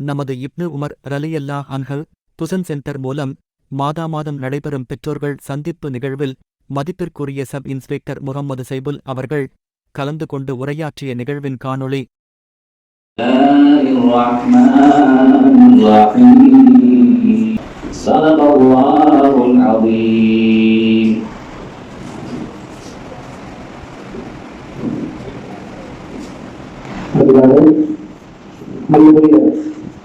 நமது இப்னு Umar ரலியல்லா அன்ஹல் துசன் centre மூலம் மாதா மாதம் நடைபெறும் பெற்றோர்கள் சந்திப்பு நிகழ்வில் மதிப்பிற்குரிய சப் இன்ஸ்பெக்டர் முகமது சைபுல் அவர்கள் கலந்து கொண்டு உரையாற்றிய நிகழ்வின் காணொளி. அறிவுரை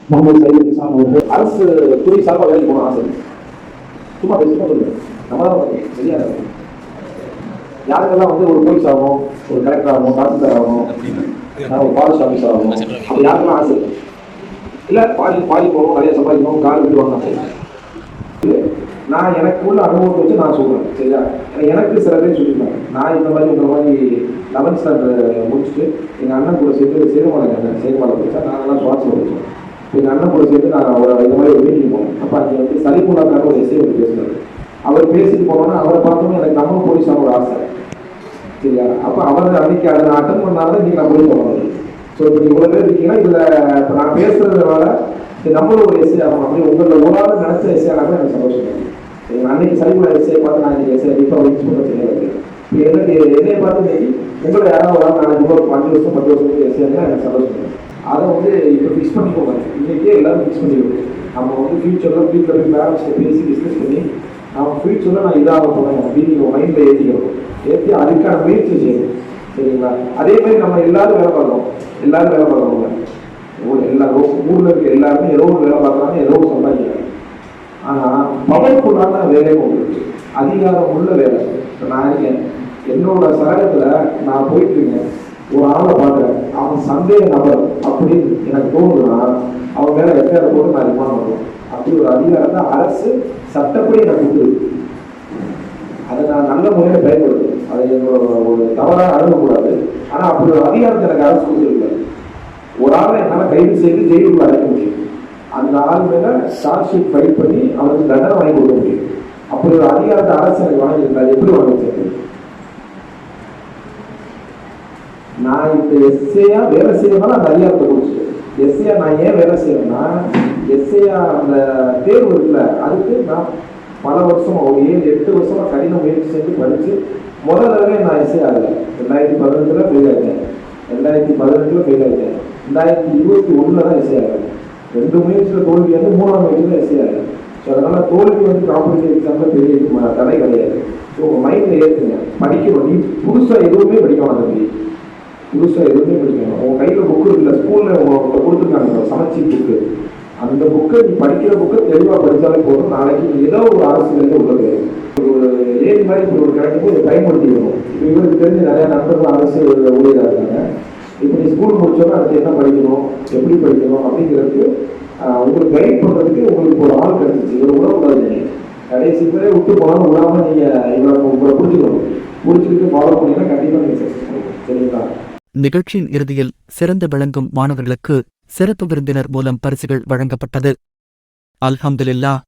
முகமது சைவத் இஸ்லாம் அவர்கள் அரசு துறை சார்பாக வேலைக்கு போன ஆசை. சும்மா பேசிட்டு நம்ம தான் சரியா யாருக்கெல்லாம் வந்து ஒரு போலீஸ் ஆகும் ஒரு கலெக்டர் ஆகும் தாசில்தார் ஆகும் ஒரு ஃபாரஸ்ட் ஆஃபீஸர் ஆகும் அப்போ யாருக்கெல்லாம் ஆசை இல்லை பாதி பாதி போகணும் நிறைய சம்பாதிக்கணும் கார் வீடு வாங்க நான் எனக்கு உள்ள அனுபவத்தை வச்சு நான் சொல்கிறேன் சரியா? எனக்கு சில பேர் சொல்லியிருந்தாங்க நான் இந்த மாதிரி இந்த மாதிரி லெவன்த் ஸ்டாண்டர்ட் முடிச்சுட்டு எங்கள் அண்ணன் கூட சேர்ந்து சேருமான சேருமான படித்தா நாங்கள்லாம் சுவாசி படித்தோம் எங்கள் அண்ணன் கூட சேர்ந்து நான் ஒரு இந்த மாதிரி ஒரு மீட்டிங் போனோம் அப்போ அங்கே வந்து சலிமுல்லாக்காக ஒரு எஸ்ஐ வந்து பேசினார் அவர் பேசிட்டு போனோன்னா அவரை பார்த்தோம்னா எனக்கு நம்ம போலீஸ் ஒரு ஆசை. சரியா? அப்போ அவர் அன்னைக்கு அதை. நான் அட்டன் பண்ணாலும் இன்னைக்கு நான் போய் போகணும். ஸோ இப்போ இவ்வளோ பேர் இருக்கீங்கன்னா இதில் இப்போ நான் பேசுறதுனால இது நம்மளும் ஒரு எஸ்ஐ ஆகணும். அப்படி உங்களோட ஒரு ஆள் நினச்ச எஸ்ஏ ஆனாலும் எனக்கு சந்தோஷம். எங்கள் அன்னைக்கு அன்னைக்கு சரிபுல எஸ்ஏ பார்த்து நான் இன்றைக்கி எஸ்ஏ இப்போ வச்சு பண்ண தெரியாது. இப்போ எனக்கு என்னைய பார்த்து இன்னைக்கு உங்களை யாராவது ஒரு ஆள் நாளைக்கு ஒரு அஞ்சு வருஷம் பத்து வருஷத்துக்கு எஸ்ஐ எனக்கு சந்தோஷம். அதை வந்து இப்போ ஃபிக்ஸ் பண்ணிக்கோங்க. இன்றைக்கே எல்லாரும் ஃபிக்ஸ் பண்ணிக்கணும் நம்ம வந்து ஃபியூச்சரில் வீட்டில் போய் பேரண்ட்ஸ்கிட்ட பேசி டிஸ்கஸ் பண்ணி நம்ம ஃபியூச்சரில் நான் இதாக போகிறேன் அப்படின்னு நீங்கள் மைண்டில் ஏற்றிக்கணும் ஏற்றி அதுக்கான முயற்சி செய்யணும் சரிங்களா? அதே மாதிரி நம்ம எல்லாரும் வேலை பார்க்குறோம் எல்லாரும் வேலை பார்க்குறோம்ல எல்லா ரோ- இருக்க எல்லாருமே ஏதோ ஒரு வேலை பார்க்குறாங்க ஏதோ ஒரு சம்பாதிக்கிறாங்க. ஆனால் பவர்ஃபுல்லான வேலை ஒன்று அதிகாரம் உள்ள வேலை. இப்போ நான் இருக்கேன். என்னோட சரகத்துல நான் போயிட்டு இருக்கேன். ஒரு ஆளை பார்க்குறேன். அவன் சந்தேக நபர் அப்படின்னு எனக்கு தோணுதுன்னா அவன் மேலே எஃப்ஐஆர் போட்டு நான் ரிமாண்ட் பண்ணுவேன் அப்படி ஒரு அதிகாரத்தை அரசு சட்டப்படி எனக்கு கொடுத்துருக்கு அதை நான் நல்ல முறையில் பயன்படுத்தும் அதை என்னோட ஒரு தவறாக அணுகக்கூடாது. ஆனால் அப்படி ஒரு அதிகாரத்தை எனக்கு அரசு கொடுத்துருக்காரு ஒரு ஆளை என்னால் கைது செய்து ஜெயிலுக்கு அடைக்க முடியும். அந்த ஆள் மேலே சார்ஜ் ஷீட் ஃபைல் பண்ணி அவனுக்கு தண்டனை வாங்கி கொடுக்க முடியும். அப்படி ஒரு அதிகாரத்தை அரசு எனக்கு வாங்கியிருக்காது எப்படி வாங்கிச்சிருக்கு நான் இப்போ எஸ்ஏயா வேலை செய்யறதுனால அந்த அதிகாரத்தை கொடுத்து எஸ்ஏயா நான் ஏன் வேலை செய்யறேன்னா எஸ்ஏயா அந்த தேர்வு இருக்குல்ல அதுக்கு நான் பல வருஷம் ஒரு ஏழு எட்டு வருஷமா கடின முயற்சி செஞ்சு படித்து முதல் தடவை நான் எஸ்ஏ ஆகலை. ரெண்டாயிரத்தி பதினெட்டுல ஃபெயில் ஆகிட்டேன் ரெண்டாயிரத்தி பதினெட்டுல ஃபெயில் ஆகிட்டேன் ரெண்டாயிரத்தி இருபத்தி ஒன்றில் தான் எஸ்ஏ ஆகிறேன் ரெண்டு முயற்சியில் தோல்வி வந்து மூணாம் முயற்சியில் எஸ்ஏ ஆகிறேன் ஸோ அதனால் தோல்வி வந்து காம்படிட்டிவ் எக்ஸாம்ல பெரிய தடை கிடையாது. ஸோ உங்கள் மைண்டில் ஏற்றுங்க படிக்கணும். நீ புதுசாக எதுவுமே படிக்க மாட்டேங்குது புதுசாக எதுவுமே படிக்கணும் உங்கள் கையில் புக்கு இருக்குல்ல ஸ்கூலில் உங்களுக்கு கொடுத்துருக்காங்க சமைச்சி புக்கு அந்த புக்கை நீ படிக்கிற புக்கை தெளிவாக படித்தாலே போதும் நாளைக்கு ஏதோ ஒரு அரசியலேருந்து உள்ளது ஒரு ஏரி மாதிரி இப்படி ஒரு கிடைக்கும் இதை பயன்படுத்திக்கணும். இப்போ இவருக்கு தெரிஞ்ச நிறையா நண்பர்கள் அரசு ஊழியராக இருக்காங்க. இப்போ நீ ஸ்கூல் முடிச்சோன்னா அதுக்கு என்ன படிக்கணும் எப்படி படிக்கணும் அப்படிங்கிறதுக்கு உங்களுக்கு கைட் பண்ணுறதுக்கு உங்களுக்கு ஒரு ஆள் கிடைச்சிச்சு. இவர் விடக்கூடாது நீங்க கடைசி பேரே விட்டு போனாலும் விடாமல் நீங்கள் இவரை உங்களை பிடிச்சிக்கணும். பிடிச்சிக்கிட்டு ஃபாலோ பண்ணிங்கன்னா கண்டிப்பாக நீங்கள் சக்ஸஸ் பண்ணுவோம் சரிங்களா? நிகழ்ச்சியின் இறுதியில் சிறந்து விளங்கும் மாணவர்களுக்கு சிறப்பு விருந்தினர் மூலம் பரிசுகள் வழங்கப்பட்டது. அல்ஹம்துலில்லாஹ்.